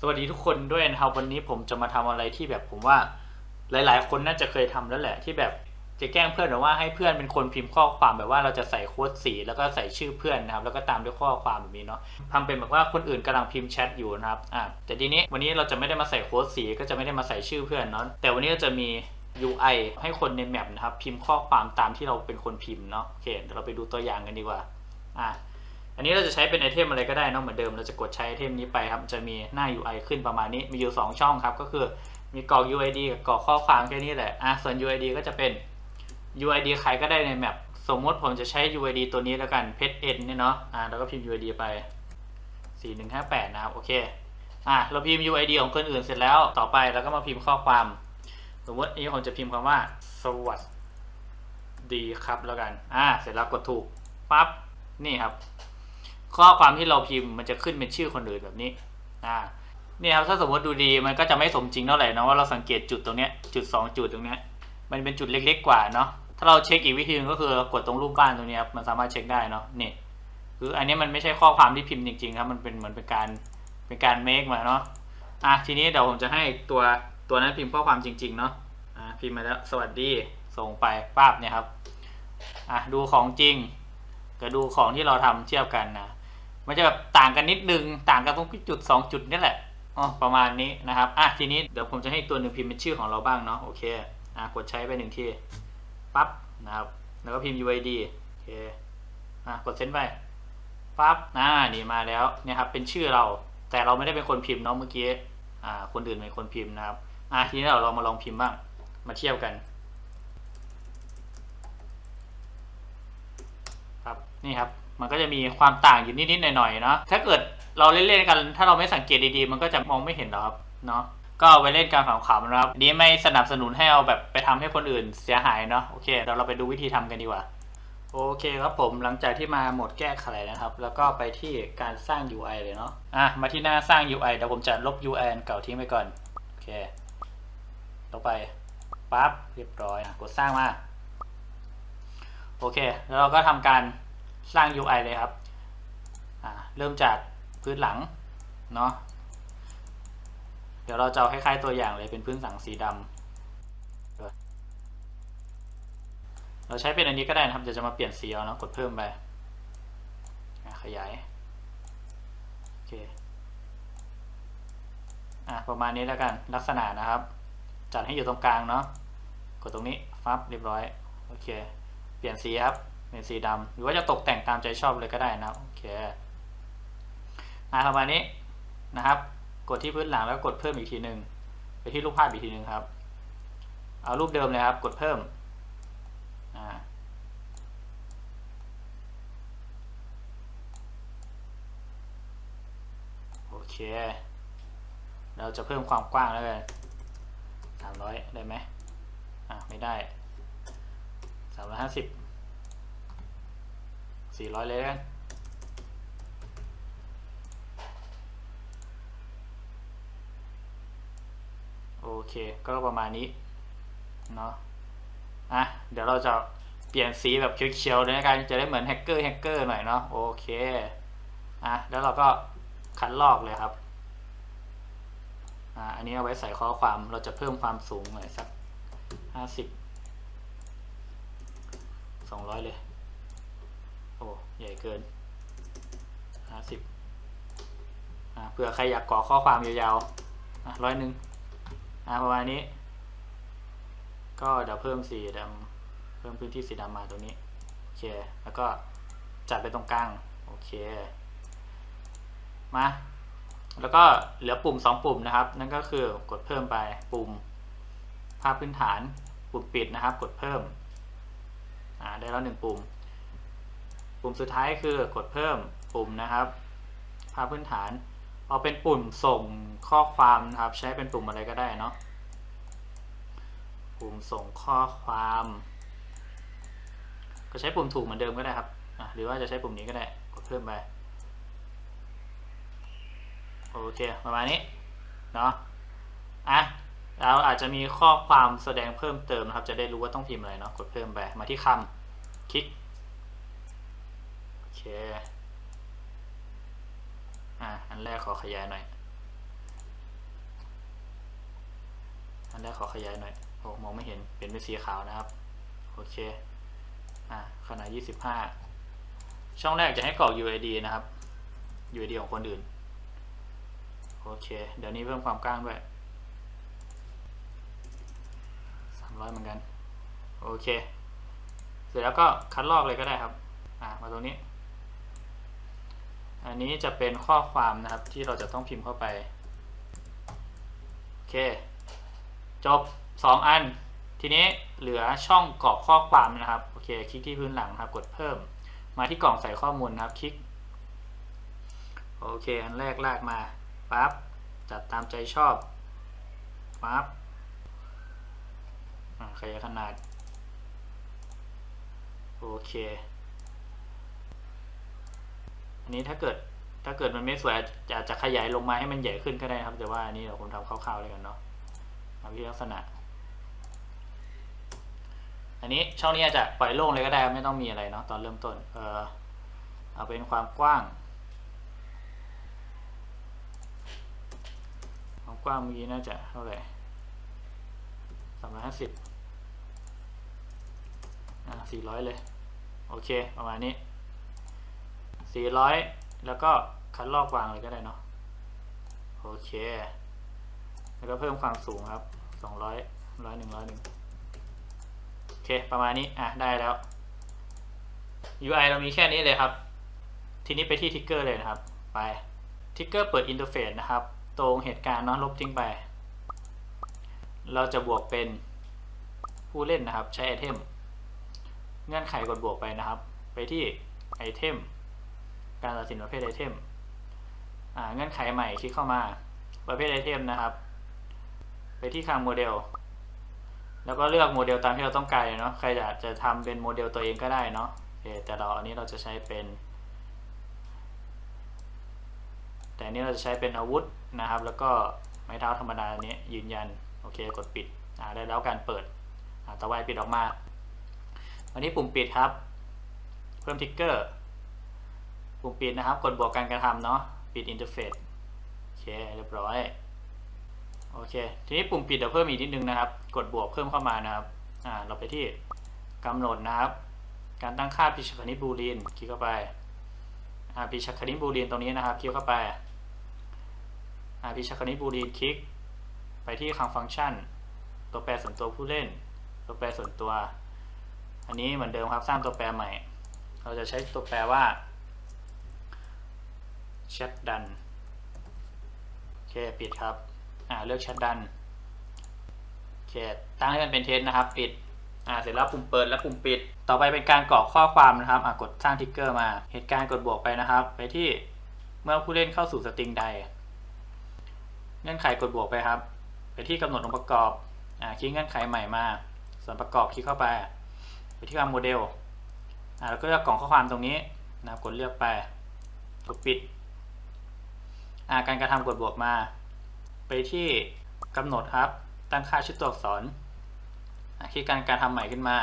สวัสดีทุกคนด้วยนะครับวันนี้ผมจะมาทำอะไรที่แบบผมว่าหลาย ๆ คนน่าจะเคยทำแล้วแหละ ที่แบบจะแกล้งเพื่อนหรือว่าให้เพื่อนเป็นคนพิมพ์ข้อความแบบว่าเราจะใส่โค้ดสีแล้วก็ใส่ชื่อเพื่อนนะครับ แล้วก็ตามด้วยข้อความแบบนี้เนาะทำเป็นแบบว่าคนอื่นกำลังพิมพ์แชทอยู่นะครับอ่าแต่ทีนี้วันนี้เราจะไม่ได้มาใส่โค้ดสีก็จะไม่ได้มาใส่ชื่อเพื่อนเนาะแต่วันนี้เราจะมี UI ให้คนในแมปนะครับพิมพ์ข้อความตามที่เราเป็นคนพิมพ์เนาะโอเคเดี๋ยวเราไปดูตัวอย่างกันดีกว่าอ่า อันนี้เราจะใช้เป็นไอเทมอะไรก็ได้นอะเหมือนเดิมเราจะกดใช้ไอเทมนี้ไปครับจะมีหน้า UI ขึ้นประมาณนี้มีอยู่ 2 ช่องครับ ก็คือมีกรอก UID กับกรอกข้อความแค่นี้แหละอะส่วน UID ก็จะเป็น UID ใครก็ได้ในแมปสมมติผมจะใช้ UID ตัวนี้แล้วกัน p e t n เอ็นี่ยเนาะอะแล้วก็พิมพ์ UID ไป 4158 นะครับโอเคอะเราพิมพ์ UID ของคนอื่นเสร็จแล้วต่อไปเราก็มาพิมพ์ข้อความสมมติอันนี้ผมจะพิมพ์คำว่าสวัสดีครับแล้วกันอะเสร็จแล้วกดถูกปั๊บนี่ครับ ข้อความที่เราพิมพ์มันจะขึ้นเป็นชื่อคนอื่นแบบนี้อ่าเนี่ยครับถ้าสมมติดูดีมันก็จะไม่สมจริงเท่าไหร่นะว่าเราสังเกตจุดตรงเนี้ยจุดสองจุดตรงเนี้ยมันเป็นจุดเล็กๆกว่าเนาะถ้าเราเช็คอีกวิธีนึงก็คือกดตรงรูปบ้านตรงเนี้ยครับมันสามารถเช็คได้เนาะนี่คืออันนี้มันไม่ใช่ข้อความที่พิมพ์จริงๆครับมันเป็นเหมือนเป็นการเป็นการเมคมาเนาะอะทีนี้เดี๋ยวผมจะให้ตัวตัวนั้นพิมพ์ข้อความจริงๆเนาะอะพิมพ์มาแล้วสวัสดีส่งไปปั๊บเนี่ยครับอะดูของจริงกับดูของที่เราทำเทียบกันนะ มันจะแบบต่างกันนิดนึง ต่างกันตรงจุด 2 จุดนี่แหละอ๋อประมาณนี้นะครับอะทีนี้เดี๋ยวผมจะให้ตัวหนึ่งพิมพ์เป็นชื่อของเราบ้างเนาะโอเคอะกดใช้ไปหนึ่งทีปั๊บนะครับแล้วก็พิมพ์ UID โอเคอะกดเซ็นไปปั๊บอ่านี่มาแล้วเนี่ยครับเป็นชื่อเรา แต่เราไม่ได้เป็นคนพิมพ์เนาะเมื่อกี้อ่าคนอื่นเป็นคนพิมพ์นะครับอะทีนี้เราลองมาลองพิมพ์บ้างมาเทียบกันครับนี่ครับ มันก็จะมีความต่างอยู่นิดๆหน่อยๆเนาะถ้าเกิดเราเล่นๆกัน ถ้าเราไม่สังเกตดีๆ มันก็จะมองไม่เห็นหรอกครับเนาะก็ไว้เล่นการขำๆนะครับอันนี้ไม่สนับสนุนให้เอาแบบไปทำให้คนอื่นเสียหายเนาะโอเคเดี๋ยวเราไปดูวิธีทำกันดีกว่าโอเคครับผมหลังจากที่มาหมดแก้ไขนะครับ แล้วก็ไปที่การสร้าง UI เลยเนาะอะมาที่หน้าสร้าง UI เดี๋ยวผมจะลบ UI เก่าทิ้งไปก่อนโอเคลงไปปั๊บเรียบร้อยอะกดสร้างมาโอเค แล้วเราก็ทำการ สร้าง UI เลยครับ เริ่มจากพื้นหลังเนาะ เดี๋ยวเราจะเอาคล้ายๆตัวอย่างเลยเป็นพื้นสังสีดำ เราใช้เป็นอันนี้ก็ได้นะครับ เดี๋ยวจะมาเปลี่ยนสีเอาเนาะ กดเพิ่มไป ขยาย โอเค อะประมาณนี้แล้วกัน ลักษณะนะครับ จัดให้อยู่ตรงกลางเนาะ กดตรงนี้ ฟับเรียบร้อย โอเค เปลี่ยนสีครับ เป็นสีดำหรือว่าจะตกแต่งตามใจชอบเลยก็ได้นะโอเคอะประมาณนี้นะครับ กดที่พื้นหลังแล้วกดเพิ่มอีกทีหนึ่งไปที่รูปภาพอีกทีหนึ่งครับ เอารูปเดิมเลยครับ กดเพิ่มอ่าโอเค เราจะเพิ่มความกว้างแล้วกันสามร้อยได้ไหมอะไม่ได้สามร้อยห้าสิบ สี่ร้อยเลยกันโอเค ก็ประมาณนี้ เนาะอะ เดี๋ยวเราจะเปลี่ยนสีแบบเขียวๆเลยนะกันจะได้เหมือนแฮกเกอร์แฮกเกอร์หน่อยเนาะ โอเค อะ แล้วเราก็คัดลอกเลยครับ อ่า อันนี้เอาไว้ใส่ข้อความ เราจะเพิ่มความสูงหน่อยสักห้าสิบสองร้อยเลย ญ่เกินห้าสิบเผื่อใครอยากก่อข้อความยาวๆร้อยหนึ่งประมาณนี้ ก็เดี๋ยวเพิ่มสีดำเพิ่มพื้นที่สีดำมาตรงนี้ โอเค แล้วก็จัดไปตรงกลาง โอเค มา แล้วก็เหลือปุ่ม 2 ปุ่มนะครับ นั่นก็คือกดเพิ่มไปปุ่มภาพพื้นฐาน ปุ่มปิดนะครับ กดเพิ่ม ได้แล้วหนึ่งปุ่ม ปุ่มสุดท้ายคือกดเพิ่มปุ่มนะครับภาพพื้นฐานเอาเป็นปุ่มส่งข้อความนะครับ ใช้เป็นปุ่มอะไรก็ได้เนาะปุ่มส่งข้อความ ก็ใช้ปุ่มถูกเหมือนเดิมก็ได้ครับหรือว่าจะใช้ปุ่มนี้ก็ได้กดเพิ่มไปโอเคประมาณนี้เนาะอะเราอาจจะมีข้อความแสดงเพิ่มเติมนะครับ จะได้รู้ว่าต้องพิมพ์อะไรเนาะกดเพิ่มไปมาที่คำคลิก อเคอะ อันแรกขอขยายหน่อย อันแรกขอขยายหน่อยโอ้มองไม่เห็น เปลี่ยนเป็นสีขาวนะครับ โอเค อ่าขนาด 25 ช่องแรกจะให้กรอก UID นะครับ UID ของคนอื่น โอเค เดี๋ยวนี้เพิ่มความกว้างด้วย 300 เหมือนกัน โอเค เสร็จแล้วก็คัดลอกเลยก็ได้ครับ อ่ามาตรงนี้ อันนี้จะเป็นข้อความนะครับที่เราจะต้องพิมพ์เข้าไป โอเค จบ 2 อัน ทีนี้เหลือช่องกรอกข้อความนะครับ โอเค คลิกที่พื้นหลังครับ กดเพิ่ม มาที่กล่องใส่ข้อมูลนะครับ คลิก โอเค อันแรกลากมา ปั๊บ จัดตามใจชอบ ปั๊บขยายขนาด โอเค อันนี้ถ้าเกิดถ้าเกิดมันไม่สวยอาจจะขยายลงมาให้มันใหญ่ขึ้นก็ได้นะครับ แต่ว่าอันนี้เดี๋ยวผมทำคร่าวๆเลยกันเนาะทำที่ลักษณะ อันนี้ช่องนี้อาจจะปล่อยโล่งเลยก็ได้ไม่ต้องมีอะไรเนาะตอนเริ่มต้น เออเอาเป็นความกว้าง ความกว้างเมื่อกี้น่าจะเท่าไหร่สามร้อยห้าสิบอ่าสี่ร้อยเลย โอเค ประมาณนี้ สี่ร้อยแล้วก็คัดลอกวางเลยก็ได้เนาะโอเค แล้วก็เพิ่มความสูงครับสองร้อยร้อยหนึ่งร้อยหนึ่งโอเค ประมาณนี้ อะ ได้แล้ว UI เรามีแค่นี้เลยครับ ทีนี้ไปที่ทิกเกอร์เลยนะครับ ไปทิกเกอร์เปิดอินเทอร์เฟซนะครับ ตรงเหตุการณ์เนาะลบทิ้งไป เราจะบวกเป็นผู้เล่นนะครับ ใช้ไอเทม เงื่อนไขกดบวกไปนะครับ ไปที่ไอเทม การตัดสินประเภทไอเทมเงื่อนไขใหม่คลิกเข้ามาประเภทไอเทมนะครับ ไปที่คลังโมเดล แล้วก็เลือกโมเดลตามที่เราต้องการเนาะใครอยากจะทำเป็นโมเดลตัวเองก็ได้เนาะโอเคแต่เราอันนี้เราจะใช้เป็น แต่อันนี้เราจะใช้เป็นอาวุธนะครับ แล้วก็ไม้เท้าธรรมดาอันนี้ยืนยันโอเคกดปิดได้แล้วการเปิดต่อไปปิดออกมา วันนี้ปุ่มปิดครับ เพิ่มทิกเกอร์ ปุ่มปิดนะครับ กดบวกการกระทำเนาะปิดอินเทอร์เฟซโอเคเรียบร้อยโอเคทีนี้ปุ่มปิดเดี๋ยวเพิ่มอีกนิดนึงนะครับ กดบวกเพิ่มเข้ามานะครับอ่าเราไปที่กำหนดนะครับ การตั้งค่าพิชคณิตบูลีนคลิกเข้าไปอ่าพิชคณิตบูลีนตรงนี้นะครับคลิกเข้าไปอ่าพิชคณิตบูลีนคลิก ไปที่คลังฟังก์ชัน ตัวแปรส่วนตัวผู้เล่น ตัวแปรส่วนตัว อันนี้เหมือนเดิมครับสร้างตัวแปรใหม่ เราจะใช้ตัวแปรว่า chat done โอเคปิดครับอ่าเลือก chat done โอเคตั้งให้มันเป็นเทสนะครับ ปิดอ่าเสร็จแล้วปุ่มเปิดและปุ่มปิด ต่อไปเป็นการกรอกข้อความนะครับอ่ากดสร้างทิกเกอร์มาเหตุการณ์กดบวกไปนะครับ ไปที่เมื่อผู้เล่นเข้าสู่สตริงใดเงื่อนไขกดบวกไปครับ ไปที่กำหนดองค์ประกอบอ่าคลิกเงื่อนไขใหม่มา ส่วนประกอบคลิกเข้าไป ไปที่การโมเดลอ่าแล้วก็เลือกกล่องข้อความตรงนี้นะครับกดเลือกไปกดปิด การกระทำกดบวกมา ไปที่กำหนดครับ ตั้งค่าชุดตัวอักษรคลิกการการทำใหม่ขึ้นมา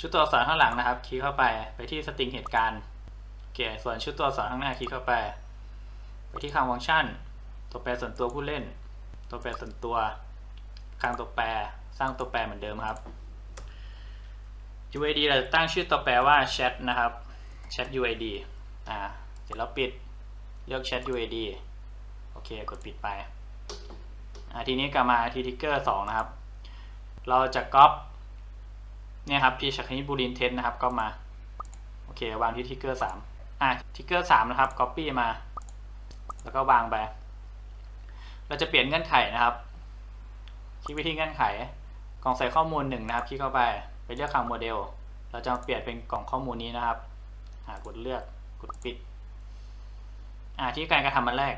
ชุดตัวอักษรข้างหลังนะครับ คลิกเข้าไปไปที่สตริงเหตุการณ์โอเคส่วนชุดตัวอักษรข้างหน้าคลิกเข้าไป ไปที่คลังฟังก์ชัน ตัวแปรส่วนตัวผู้เล่น ตัวแปรส่วนตัวคลังตัวแปรสร้างตัวแปรเหมือนเดิมครับ UID เราจะตั้งชื่อตัวแปรว่า chat นะครับ chat UID อ่าเสร็จแล้วปิดเลือก chat UID เคกดปิดไปทีนี้กลับมาที่ทิกเกอร์2นะครับ เราจะก๊อปเนี่ยครับพี่ชักนิบูรินเทสนะครับก็มาโอเควางที่ทิกเกอร์3อ่าทิกเกอร์3นะครับ copy มา แล้วก็วางไป เราจะเปลี่ยนเงื่อนไขนะครับ คลิกไปที่เงื่อนไข กล่องใส่ข้อมูลหนึ่งนะครับ คลิกเข้าไปไปเลือกคำโมเดล เราจะเปลี่ยนเป็นกล่องข้อมูลนี้นะครับอ่ากดเลือกกดปิด อ่าที่การกระทำมันแรก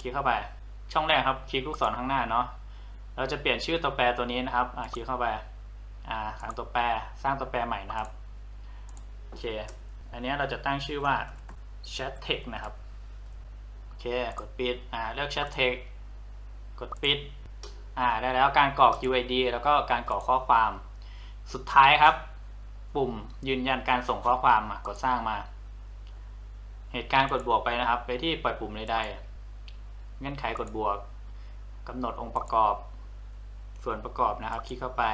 คลิกเข้าไป ช่องแรกครับ คลิกลูกศรข้างหน้าเนาะ เราจะเปลี่ยนชื่อตัวแปรตัวนี้นะครับ อ่าคลิกเข้าไป อ่าขังตัวแปร สร้างตัวแปรใหม่นะครับ โอเค อันนี้เราจะตั้งชื่อว่า chat text นะครับ โอเค กดปิด อ่า เลือก chat text กดปิด อ่า ได้แล้วการกรอก UID แล้วก็การกรอกข้อความ สุดท้ายครับ ปุ่มยืนยันการส่งข้อความอะกดสร้างมา เหตุการณ์กดบวกไปนะครับ ไปที่ปล่อยปุ่มใดๆ เงื่อนไขกดบวกกำหนดองค์ประกอบ ส่วนประกอบนะครับ คลิกเข้าไป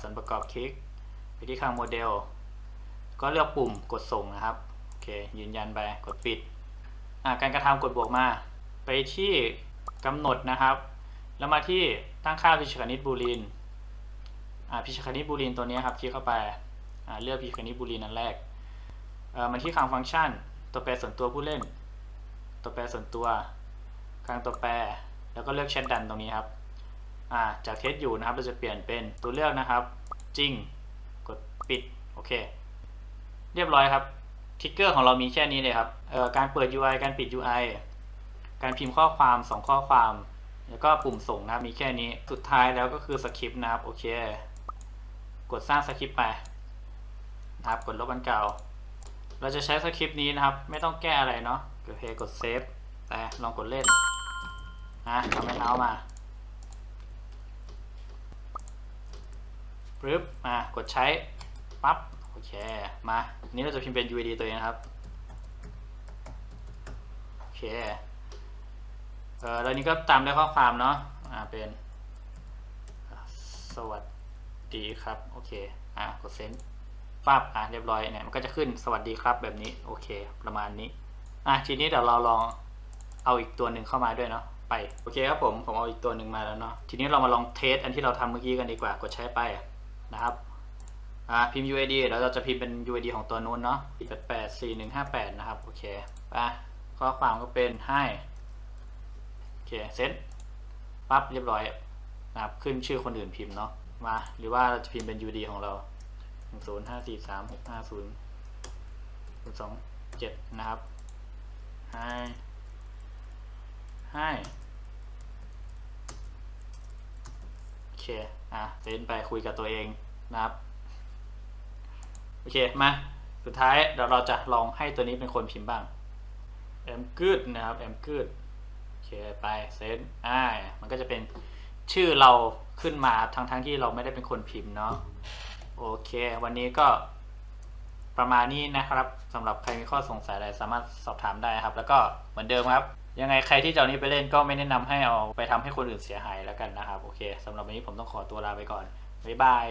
ส่วนประกอบคลิก ไปที่ข้างโมเดล ก็เลือกปุ่มกดส่งนะครับโอเคยืนยันไปกดปิดการกระทำกดบวกมา ไปที่กำหนดนะครับ แล้วมาที่ตั้งค่าพิชคณิตบูลีนพิชคณิตบูลีนตัวนี้ครับคลิกเข้าไปาเลือกพิชคณิตบูลีนอันแรกเอ่อมาที่คลังฟังก์ชัน ตัวแปรส่วนตัวผู้เล่น ตัวแปรส่วนตัว กลางตัวแปร แล้วก็เลือกแชทดันตรงนี้ครับอ่าจากเทสอยู่นะครับเราจะเปลี่ยนเป็นตัวเลือกนะครับ จริง กดปิด โอเค เรียบร้อยครับทิกเกอร์ของเรามีแค่นี้เลยครับการเปิด UI การปิด UI การพิมพ์ข้อความส่งข้อความ แล้วก็ปุ่มส่งนะครับมีแค่นี้ สุดท้ายแล้วก็คือสคริปต์นะครับ โอเค กดสร้างสคริปต์ไปนะครับ กดลบอันเก่า เราจะใช้สคริปต์นี้นะครับ ไม่ต้องแก้อะไรเนาะโอเคกดเซฟ แต่ลองกดเล่น นะทำให้เท้ามาปึ๊บมากดใช้ปั๊บโอเค มาอันนี้เราจะพิมพ์เป็น UID ตัวเองนะครับ โอเค เออแล้วนี้ก็ตามด้วยข้อความเนาะอ่าเป็นสวัสดีครับ โอเค อ่ากดเซนปั๊บอ่าเรียบร้อยเนี่ยมันก็จะขึ้นสวัสดีครับแบบนี้ โอเค ประมาณนี้ อะทีนี้เดี๋ยวเราลองเอาอีกตัวหนึ่งเข้ามาด้วยเนาะ ไป โอเคครับผม ผมเอาอีกตัวหนึ่งมาแล้วเนาะ ทีนี้เรามาลองเทสอันที่เราทำเมื่อกี้กันดีกว่า กดใช้ไปนะครับอ่าพิมพ์ UID แล้วเราจะพิมพ์เป็น UID ของตัวนู้นเนาะ8 8 4 1 5 8 นะครับ โอเคไปข้อความก็เป็นให้โอเค เซ็ตปั๊บเรียบร้อยนะครับ ขึ้นชื่อคนอื่นพิมพ์เนาะ มา หรือว่าเราจะพิมพ์เป็น UID ของเรา 1 0 5 4 3 6 5 0 0 2 7 นะครับให้ ให้โอเค อะเซนไปคุยกับตัวเองนะครับ โอเค มา สุดท้ายเดี๋ยวเราจะลองให้ตัวนี้เป็นคนพิมพ์บ้างแอมกึดนะครับแอมกึดโอเค ไปเซนอ่ามันก็จะเป็นชื่อเราขึ้นมาทั้งทั้งที่เราไม่ได้เป็นคนพิมพ์เนาะโอเค วันนี้ก็ประมาณนี้นะครับสำหรับใครมีข้อสงสัยอะไรสามารถสอบถามได้ครับ แล้วก็เหมือนเดิมครับ ยังไงใครที่จะเอานี้ไปเล่นก็ไม่แนะนำให้เอาไปทำให้คนอื่นเสียหายแล้วกันนะครับ โอเคสำหรับวันนี้ผมต้องขอตัวลาไปก่อน บ๊ายบาย